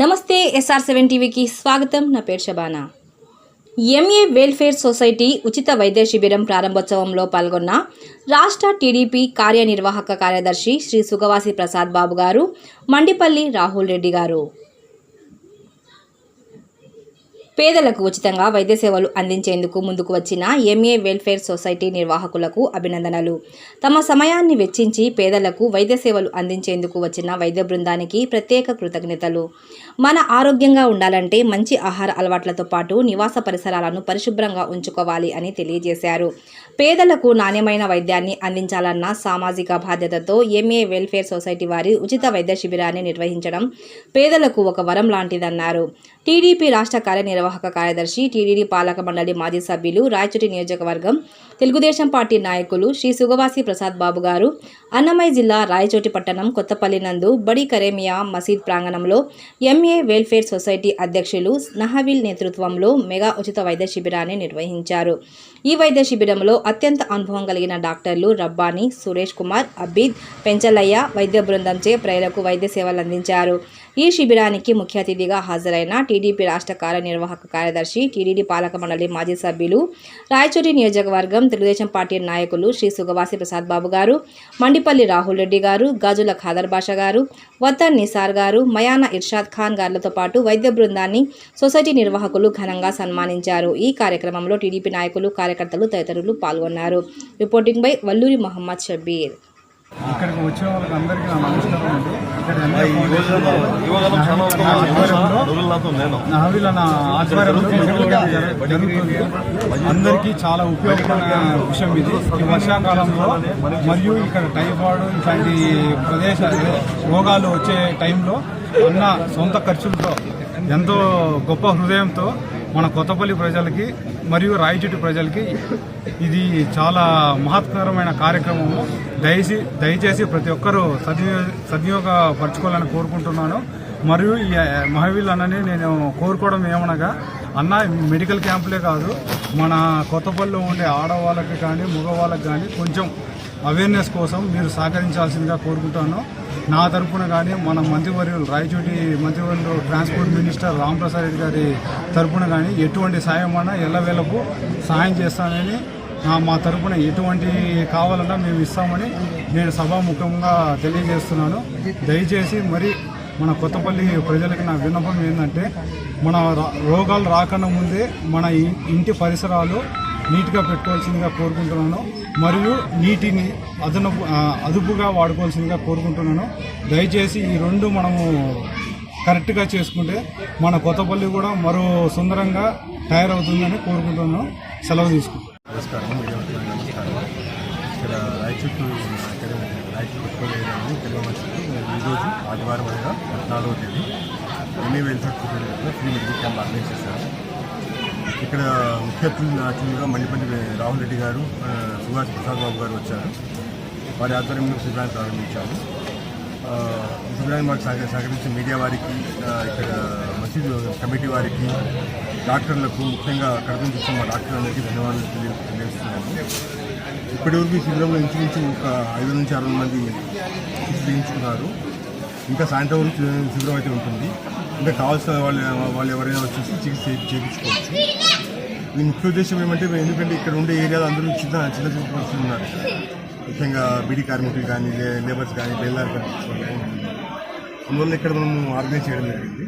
నమస్తే SR seven టీవీకి స్వాగతం. నా పేరు శబానా ఎంఏ వెల్ఫేర్ సొసైటీ ఉచిత వైద్య శిబిరం ప్రారంభోత్సవంలో పాల్గొన్న రాష్ట్ర టీడీపీ కార్యనిర్వాహక కార్యదర్శి శ్రీ సుగవాసి ప్రసాద్ బాబు గారు మండిపల్లి రాహుల్ రెడ్డి గారు. పేదలకు ఉచితంగా వైద్య సేవలు అందించేందుకు ముందుకు వచ్చిన ఎంఏ వెల్ఫేర్ సొసైటీ నిర్వాహకులకు అభినందనలు. తమ సమయాన్ని వెచ్చించి పేదలకు వైద్య సేవలు అందించేందుకు వచ్చిన వైద్య బృందానికి ప్రత్యేక కృతజ్ఞతలు. మన ఆరోగ్యంగా ఉండాలంటే మంచి ఆహార అలవాట్లతో పాటు నివాస పరిసరాలను పరిశుభ్రంగా ఉంచుకోవాలి అని తెలియజేశారు. పేదలకు నాణ్యమైన వైద్యాన్ని అందించాలన్న సామాజిక బాధ్యతతో ఎంఏ వెల్ఫేర్ సొసైటీ వారి ఉచిత వైద్య శిబిరాన్ని నిర్వహించడం పేదలకు ఒక వరం లాంటిదన్నారు. టీడీపీ రాష్ట్ర కార్యనిర్వాహక కార్యదర్శి టీడీడీ పాలక మండలి మాజీ సభ్యులు రాయచోటి నియోజకవర్గం తెలుగుదేశం పార్టీ నాయకులు శ్రీ సుగవాసి ప్రసాద్ బాబు గారు అన్నమయ్య జిల్లా రాయచోటి పట్టణం కొత్తపల్లి నందు బడి కరేమియా మసీద్ ప్రాంగణంలో ఎంఏ వెల్ఫేర్ సొసైటీ అధ్యక్షులు నహవిల్ నేతృత్వంలో మెగా ఉచిత వైద్య శిబిరాన్ని నిర్వహించారు. ఈ వైద్య శిబిరంలో అత్యంత అనుభవం కలిగిన డాక్టర్లు రబ్బాని సురేష్ కుమార్ అబీద్ పెంచలయ్య వైద్య బృందంచే ప్రజలకు వైద్య సేవలు అందించారు. ఈ శిబిరానికి ముఖ్య అతిథిగా హాజరైన టీడీపీ రాష్ట్ర కార్యనిర్వాహక కార్యదర్శి టీడీడీ పాలక మండలి మాజీ సభ్యులు రాయచోటి నియోజకవర్గం తెలుగుదేశం పార్టీ నాయకులు శ్రీ సుగవాసి ప్రసాద్ బాబు గారు మండిపల్లి రాహుల్ రెడ్డి గారు గాజుల ఖాదర్ బాషా గారు వద్దన్ నిసార్ గారు మయానా ఇర్షాద్ ఖాన్ గారులతో పాటు వైద్య బృందాన్ని సొసైటీ నిర్వాహకులు ఘనంగా సన్మానించారు. ఈ కార్యక్రమంలో టీడీపీ నాయకులు కార్యకర్తలు తదితరులు పాల్గొన్నారు. రిపోర్టింగ్ బై వల్లూరి మహమ్మద్ షబీర్ ఇక్కడికి వచ్చే వాళ్ళకి అందరికీ నా నమస్కారం అండి. ఇక్కడ నా ఆధ్వర్యంలో అందరికీ చాలా ఉపయోగకరమైన విషయం ఇది. ఈ వర్షాకాలంలో మరియు ఇక్కడ టైఫాయిడ్ ఇట్లాంటి ప్రదేశ రోగాలు వచ్చే టైంలో అన్న సొంత ఖర్చులతో ఎంతో గొప్ప హృదయంతో మన కొత్తపల్లి ప్రజలకి మరియు రాయచోటి ప్రజలకి ఇది చాలా మహత్కరమైన కార్యక్రమము. దయచి దయచేసి ప్రతి ఒక్కరూ సద్వినియో సద్వినియోగపరచుకోవాలని కోరుకుంటున్నాను. మరియు ఈ మహవీల్ అన్నని నేను కోరుకోవడం ఏమనగా అన్న మెడికల్ క్యాంపులే కాదు మన కొత్తపల్లిలో ఉండే ఆడవాళ్ళకి కానీ మగవాళ్ళకి కానీ కొంచెం అవేర్నెస్ కోసం మీరు సహకరించాల్సిందిగా కోరుకుంటాను నా తరపున కానీ మన మంత్రివర్యులు రాయచోటి మంత్రివర్యులు ట్రాన్స్పోర్ట్ మినిస్టర్ రాంప్రసాద్ రెడ్డి గారి తరపున కానీ ఎటువంటి సాయం అన్నా ఎల్లవేళకు సహాయం చేస్తానని మా తరపున ఎటువంటి కావాలన్నా మేము ఇస్తామని నేను సభాముఖంగా తెలియజేస్తున్నాను. దయచేసి మరి మన కొత్తపల్లి ప్రజలకు నా విన్నపం ఏంటంటే మన రోగాలు రాకుండా ముందే మన ఇ- ఇంటి పరిసరాలు నీట్గా పెట్టుకోవాల్సిందిగా కోరుకుంటున్నాను. మరియు నీటిని అదనపు అదుపుగా వాడుకోవాల్సిందిగా కోరుకుంటున్నాను. దయచేసి ఈ రెండు మనము కరెక్ట్గా చేసుకుంటే మన కొత్తపల్లి కూడా మరో సుందరంగా తయారవుతుందని కోరుకుంటున్నాను. సెలవు తీసుకుంటాను నమస్కారం. ఇక్కడ రాయచుట్టు రాయచుట్టు ఈరోజు ఆదివారం అనగా పద్నాలుగో తేదీ. ఎన్ని ఫ్రీ మెడికల్ క్యాంప్ ఆర్గనైజ్ చేశారు. ఇక్కడ ముఖ్య అతిథులుగా మండిపల్లి రాహుల్ రెడ్డి గారు సుభాష్ ప్రసాద్ బాబు గారు వచ్చారు. వారి ఆధ్వర్యంలో శిబిరాన్ని ప్రారంభించాము. ఆ, ఈ శిబిరాన్ని మాకు సహక సహకరించిన మీడియా వారికి ఇక్కడ మసీదు కమిటీ వారికి డాక్టర్లకు ముఖ్యంగా కడప నుంచి వచ్చిన మా డాక్టర్లందరికీ ధన్యవాదాలు తెలియ తెలియజేస్తున్నాను ఇప్పటివరకు ఈ శిబిరంలో ఇంచుమించు ఒక ఐదు నుంచి అరవై మంది చికిత్స ఇంకా సాయంత్రం వరకు శిబిరం అయితే ఉంటుంది. ఇంకా కావాల్సిన వాళ్ళు వాళ్ళు ఎవరైనా వచ్చేసి చికిత్స చేయించుకోవచ్చు. ఈ ముఖ్య ఉద్దేశం ఏమంటే ఎందుకంటే ఇక్కడ ఉండే ఏరియాలో అందరూ చిన్న చిన్న చిన్న పరిస్థితులు ఉన్నారు. ముఖ్యంగా బీడీ కార్మికులు కానీ లే- లేబర్స్ కానీ బెల్లార్ అందువల్ల ఇక్కడ మనం ఆర్గనైజ్ చేయడం జరిగింది.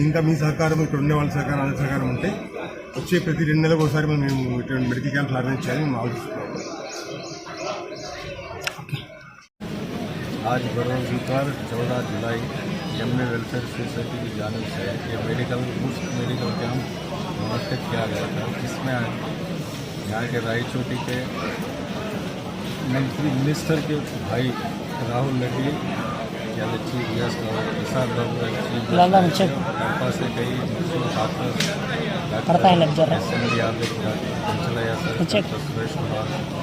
ఇంకా మీ సహకారం ఇక్కడ ఉండే వాళ్ళ సహకారం అందరి సహకారం ఉంటే వచ్చే ప్రతి రెండు నెలలకు ఒకసారి మనం మేము ఇటువంటి మెడికల్ క్యాంప్స్ ఆర్గనైజ్ చేయాలని మేము ఆలోచిస్తున్నాం आज बरोजगार चौदह जुलाई एम ए वेलफेयर सोसाइटी की जानब से ये मेडिकल मुफ़्त मेडिकल कैंप मुनद किया गया था जिसमें यहाँ के रायचोटी के मंत्री मिनिस्टर के भाई राहुल रेड्डी या चीफ गेस्ट और प्रसाद बाबू चीफ से कई छात्र पढ़ता है है। Doctor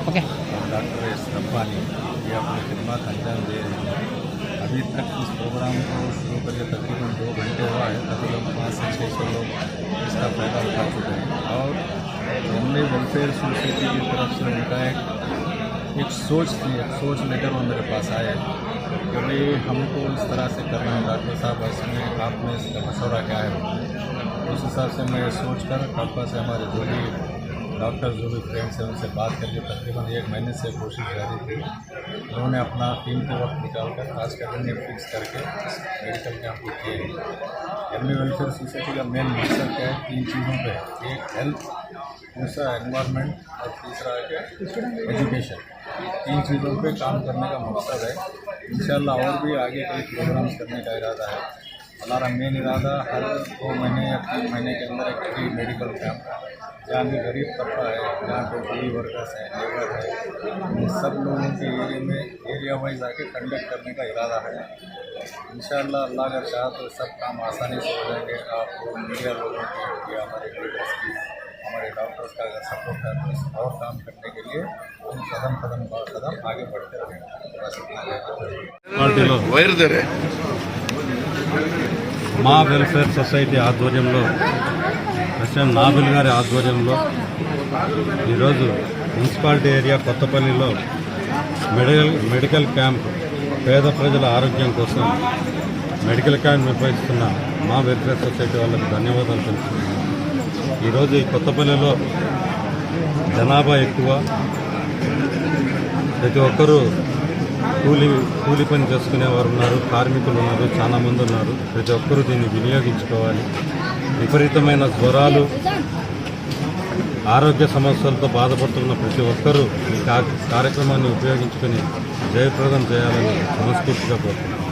okay doctor S Rabbani ये अपनी खिदमत अंजाम दे रहे हैं अभी तक इस प्रोग्राम को शुरू करके तकरीबन दो घंटे हुआ है तकरीबन पाँच से छः सौ लोग इसका फ़ायदा उठा चुके हैं और हमने वेलफेयर सोसाइटी की तरफ़ से उनका एक एक सोच थी एक सोच लेकर वो मेरे पास आए कि भाई हमको इस तरह से करना है डॉक्टर साहब आप में इसका मशवरा क्या है उस हिसाब से मैं सोच कर कल्पा से हमारे जो भी डॉक्टर जो भी फ्रेंड्स हैं, उनसे बात करके तकरीबन एक महीने से कोशिश जारी थी। उन्होंने अपना टीम के वक्त निकाल कर, खास कर डेट फिक्स करके मेडिकल कैंप को किए एमनी वेलफेयर सोसाइटी का मेन मकसद क्या है? तीन चीज़ों पर एक हेल्थ दूसरा एनवायरनमेंट और तीसरा है एजुकेशन तीन चीज़ों पे काम करने का मकसद है। इंशाल्लाह और भी आगे कई प्रोग्राम्स करने का इरादा है। हमारा मेन इरादा हर दो महीने या तीन महीने के अंदर एक फ्री मेडिकल कैंप जहाँ भी गरीब तबका है जहाँ पे डी वर्कर्स हैं लेबर है उन सब लोगों के एरिए में एरिया वाइज आके कंडक्ट करने का इरादा है। इन अल्लाह अगर चाह तो सब काम आसानी से हो जाएँगे। आप मीडिया लोगों की या हमारे लीडर्स की हमारे डॉक्टर्स का अगर सपोर्ट है तो और काम करने के लिए हम कदम कदम कदम आगे बढ़ते रहेंगे बस इतना दे रहे మా వెల్ఫేర్ సొసైటీ ఆధ్వర్యంలో ఎస్ఎం నాబిల్ గారి ఆధ్వర్యంలో ఈరోజు మున్సిపాలిటీ ఏరియా కొత్తపల్లిలో మెడికల్ మెడికల్ క్యాంప్ పేద ప్రజల ఆరోగ్యం కోసం మెడికల్ క్యాంప్ నిర్వహిస్తున్న మా వెల్ఫేర్ సొసైటీ వాళ్ళకి ధన్యవాదాలు తెలుపుతున్నాను. ఈరోజు ఈ కొత్తపల్లిలో జనాభా ఎక్కువ. ప్రతి ఒక్కరూ కూలి కూలి పని చేసుకునేవారు ఉన్నారు కార్మికులు ఉన్నారు చాలామంది ఉన్నారు. ప్రతి ఒక్కరూ దీన్ని వినియోగించుకోవాలి. విపరీతమైన జ్వరాలు ఆరోగ్య సమస్యలతో బాధపడుతున్న ప్రతి ఒక్కరూ ఈ కార్యక్రమాన్ని ఉపయోగించుకొని జయప్రదం చేయాలని మనస్ఫూర్తిగా కోరుతున్నాను